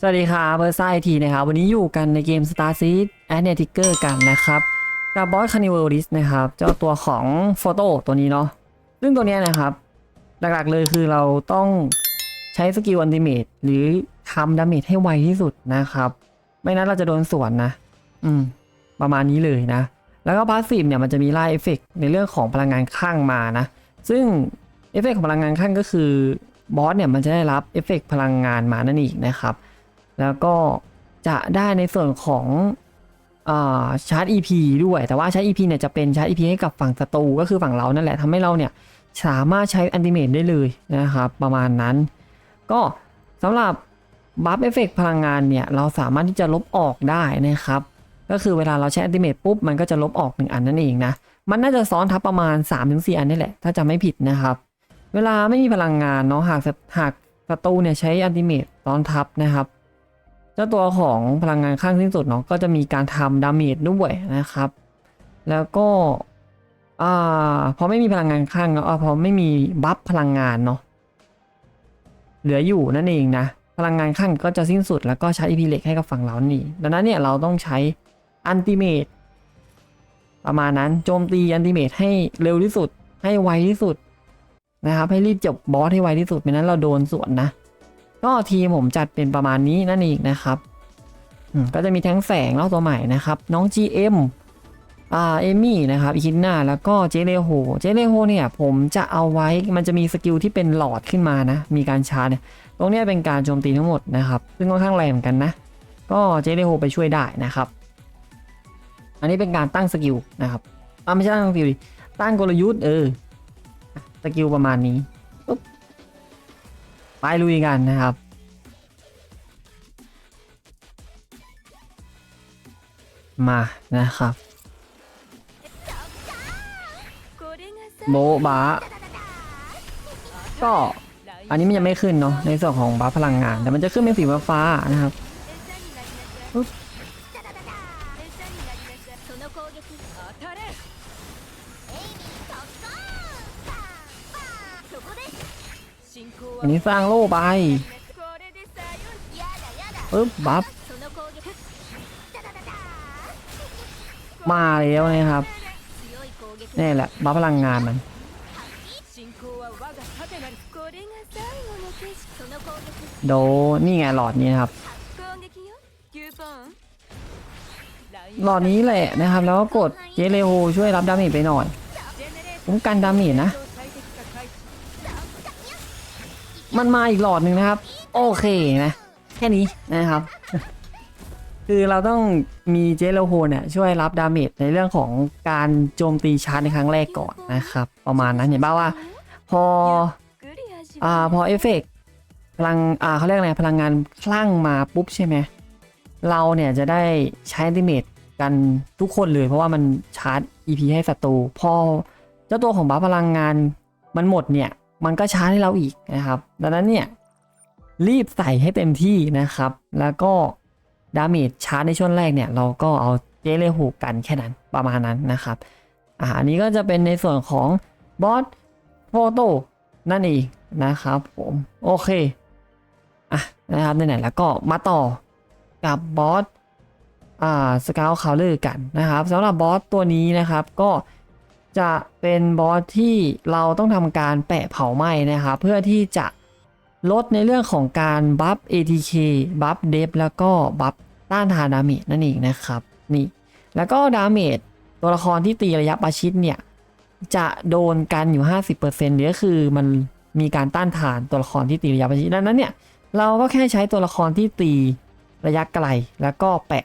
สวัสดีครับเบอร์ไซทีนะครับ วันนี้อยู่กันในเกม Star Seed a n a t i c e r กันนะครับกับบอสคานิเวลิสนะครับ เจ้าตัวของโฟโต้ตัวนี้เนาะซึ่งตัวนี้นะครับ หลักๆเลยคือเราต้องใช้สกิลอันติเมตหรือทำดาเมจให้ไวที่สุดนะครับ ไม่นั้นเราจะโดนสวนนะ อืม ประมาณนี้เลยนะ แล้วก็พาสซีฟเนี่ยมันจะมีไล่เอฟเฟกในเรื่องของพลังงานข้างมานะ ซึ่งเอฟเฟกของพลังงานข้างก็คือบอสเนี่ยมันจะได้รับเอฟเฟกพลังงานมานั่นเองนะครับ แล้วก็จะได้ในส่วนของอชาร์จ EP ด้วย แต่ว่าชาร์จ EP เนี่ยจะเป็นชาร์จ EP ให้กับฝั่งศัตรูก็คือฝั่งเรานั่นแหละทำให้เราเนี่ยสามารถใช้อันติเมตได้เลยนะครับประมาณนั้น ก็สำหรับบัฟเอฟเฟกพลังงานเนี่ยเราสามารถที่จะลบออกได้นะครับ ก็คือเวลาเราใช้อันติเมตปุ๊บมันก็จะลบออกหนึ่งอันนั่นเองนะ มันน่าจะซ้อนทับประมาณ 3-4 อันนี่แหละ ถ้าจำไม่ผิดนะครับ เวลาไม่มีพลังงานเนาะหากหากศัตรูเนี่ยใช้อันติเมตซ้อนทับนะครับ จ้าตัวของพลังงานข้างสิ้นสุดเนาะก็จะมีการทำดาเมจด้วยนะครับ แล้วก็อ่าพอไม่มีพลังงานข้างเนาะอ่าพอไม่มีบัฟพลังงานเนาะเหลืออยู่นั่นเองนะพลังงานข้างก็จะสิ้นสุดแล้วก็ใช้อีพีเล็กให้กับฝั่งเรานี่ดังนั้นเนี่ยเราต้องใช้อันติเมตประมาณนั้นโจมตีอันติเมตให้เร็วที่สุดให้ไวที่สุดนะครับให้รีบจบบอสให้ไวที่สุดไม่นั้นเราโดนสวนนะ ก็ทีมผมจัดเป็นประมาณนี้นั่นเองนะครับก็จะมีทั้งแสงเล่าตัวใหม่นะครับ น้อง GM อ่าเอมี่นะครับอีคินนาแล้วก็เจเลโฮเจเลโฮเนี่ยผมจะเอาไว้มันจะมีสกิลที่เป็นหลอดขึ้นมานะ มีการชาร์จเนี่ยตรงนี้เป็นการโจมตีทั้งหมดนะครับ ซึ่งค่อนข้างแรงเหมือนกันนะ ก็เจเลโฮไปช่วยได้นะครับ อันนี้เป็นการตั้งสกิลนะครับอ่าไม่ใช่ตั้งสกิลตั้งกลยุทธ์เออสกิลประมาณนี้ ไปลุยกันนะครับ มานะครับ โบบาก็อันนี้มันยังไม่ขึ้นเนาะในส่วนของบัฟพลังงาน แต่มันจะขึ้นเป็นสีฟ้านะครับ อันนี้สร้างโล่ไปปึ๊บบัฟมาแล้วนะครับนี่แหละบัฟพลังงานมันโดนี่ไงหลอดนี้ครับหลอดนี้แหละนะครับ แล้วก็กดเจเลโฮช่วยรับดาเมจไปหน่อยคุ้มกันดาเมจนะ มันมาอีกหลอดหนึ่งนะครับ โอเคนะ แค่นี้นะครับ คือเราต้องมีเจลโฮเนี่ยช่วยรับดาเมจในเรื่องของการโจมตีชาร์จในครั้งแรกก่อนนะครับ ประมาณนั้นเห็นป่าว่า พออ่าพอเอฟเฟกพลังอ่าเขาเรียกอะไรพลังงานคลั่งมาปุ๊บใช่ไหมเราเนี่ยจะได้ใช้ดิเมจกันทุกคนเลย เพราะว่ามันชาร์จ EP ให้ศัตรูพอเจ้าตัวของบัฟพลังงานมันหมดเนี่ย มันก็ชาร์จให้เราอีกนะครับ ดังนั้นเนี่ยรีบใส่ให้เต็มที่นะครับ แล้วก็ดาเมจชาร์จในช่วงแรกเนี่ยเราก็เอาเจเลหูกันแค่นั้นประมาณนั้นนะครับอ่าอันนี้ก็จะเป็นในส่วนของบอสโฟโต้นั่นเองนะครับผมโอเคอะนะครับไหนๆแล้วก็มาต่อกับบอสอ่าสกาวคาวเลอร์กันนะครับสำหรับบอสตัวนี้นะครับก็ จะเป็นบอสที่เราต้องทำการแปะเผาไหม้นะครับเพื่อที่จะลดในเรื่องของการบัฟ ATK บัฟเดฟแล้วก็บัฟต้านทานดาเมจนั่นเองนะครับนี่แล้วก็ดาเมจตัวละครที่ตีระยะประชิดเนี่ยจะโดนกันอยู่ 50%หรือก็คือมันมีการต้านทานตัวละครที่ตีระยะประชิดดังนั้นเนี่ยเราก็แค่ใช้ตัวละครที่ตีระยะไกลแล้วก็แปะ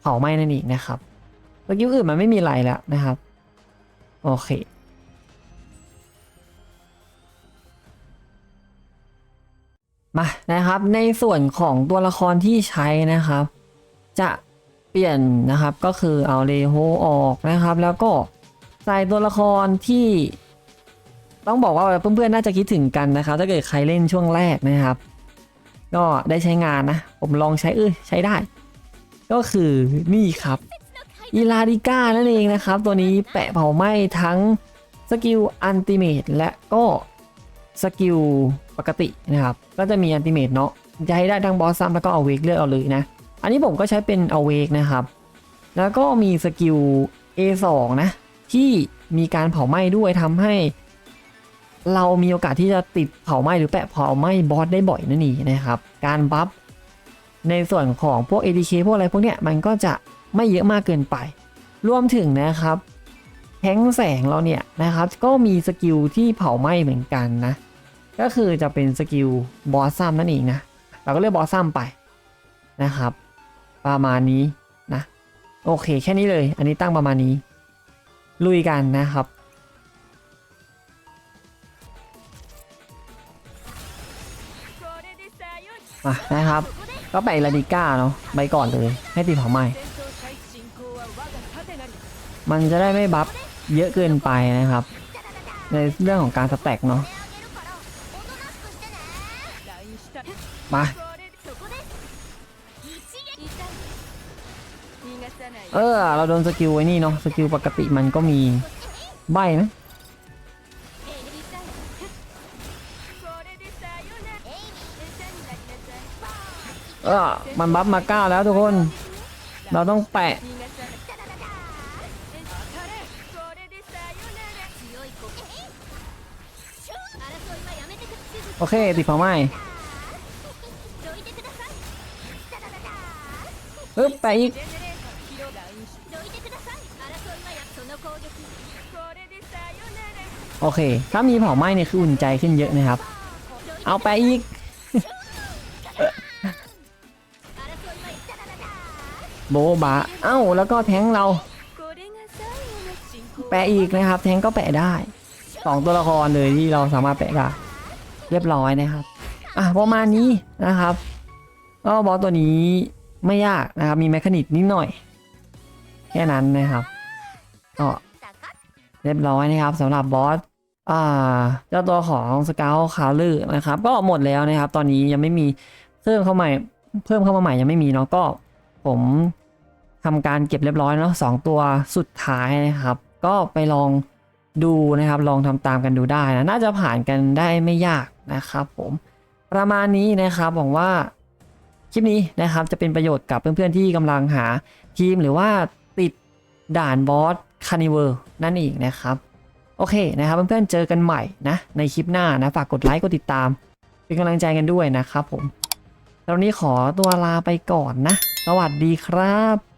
เผาไหม้นั่นเองนะครับสกิลอื่นมันไม่มีอะไรแล้วนะครับ โอเค มานะครับในส่วนของตัวละครที่ใช้นะครับ จะเปลี่ยนนะครับก็คือเอาเลโฮออกนะครับ แล้วก็ใส่ตัวละครที่ ต้องบอกว่าเพื่อนๆน่าจะคิดถึงกันนะครับ ถ้าเกิดใครเล่นช่วงแรกนะครับ ก็ได้ใช้งานนะ ผมลองใช้เออใช้ได้ ก็คือนี่ครับ อีลาดิก้านั่นเองนะครับ ตัวนี้แปะเผาไหม้ทั้งสกิลอันติเมตและก็สกิลปกตินะครับ ก็จะมีอันติเมตเนาะจะให้ได้ทั้งบอสซัมแล้วก็เอาเวกเลือกเอาเลยนะ อันนี้ผมก็ใช้เป็นเอาเวกนะครับ แล้วก็มีสกิล A2 นะ ที่มีการเผาไหม้ด้วยทำให้ เรามีโอกาสที่จะติดเผาไหม้หรือแปะเผาไหม้บอสได้บ่อยนั่นเองนะครับ การบัฟในส่วนของพวก ADK พวกอะไรพวกเนี้ยมันก็จะ ไม่เยอะมากเกินไป รวมถึงนะครับแทงแสงเราเนี่ยนะครับ ก็มีสกิลที่เผาไหม้เหมือนกันนะ ก็คือจะเป็นสกิลบอสซัมนั่นเองนะ เราก็เรียกบอสซัมไปนะครับ ประมาณนี้นะ โอเคแค่นี้เลย อันนี้ตั้งประมาณนี้ ลุยกันนะครับมานะครับ ก็ไปลาดิก้าเนาะไปก่อนเลยให้ติดเผาไหม้ มันจะได้ไม่บัฟเยอะเกินไปนะครับ ในเรื่องของการสแต็กเนาะมาเออ เราโดนสกิลไว้นี่เนาะสกิลปกติมันก็มีใบไหมเออมันบัฟมาเก้าแล้วทุกคน เราต้องแปะ โอเค ติดเผาไหม้ปึ๊บไปอีกโอเค ถ้ามีเผาไหม้เนี่ยคืออุ่นใจขึ้นเยอะนะครับ เอาไปอีก โบบาเอ้า แล้วก็แทงเรา แปะอีกนะครับ แทงก็แปะได้สองตัวละครเลยที่เราสามารถแปะได้ เรียบร้อยนะครับ อะประมาณนี้นะครับก็บอสตัวนี้ไม่ยากนะครับ มีแมคานิกนิดหน่อย แค่นั้นนะครับก็เรียบร้อยนะครับสำหรับบอสอ่าเจ้าตัวของสเกลคาร์ลือนะครับ ก็หมดแล้วนะครับ ตอนนี้ยังไม่มีเพิ่มเข้ามาเพิ่มเข้ามาใหม่ยังไม่มีเนาะก็ผมทำการเก็บเรียบร้อยเนาะสองตัวสุดท้ายนะครับ ก็ไปลองดูนะครับ ลองทำตามกันดูได้นะน่าจะผ่านกันได้ไม่ยาก นะครับผมประมาณนี้นะครับหวังว่าคลิปนี้นะครับจะเป็นประโยชน์กับเพื่อนๆที่กำลังหาทีมหรือว่าติดด่านบอสคานิเวอร์นั่นเองนะครับ โอเคนะครับเพื่อนๆเจอกันใหม่นะในคลิปหน้านะฝากกดไลค์กดติดตาม เป็นกำลังใจกันด้วยนะครับผมตอนนี้ขอตัวลาไปก่อนนะ สวัสดีครับ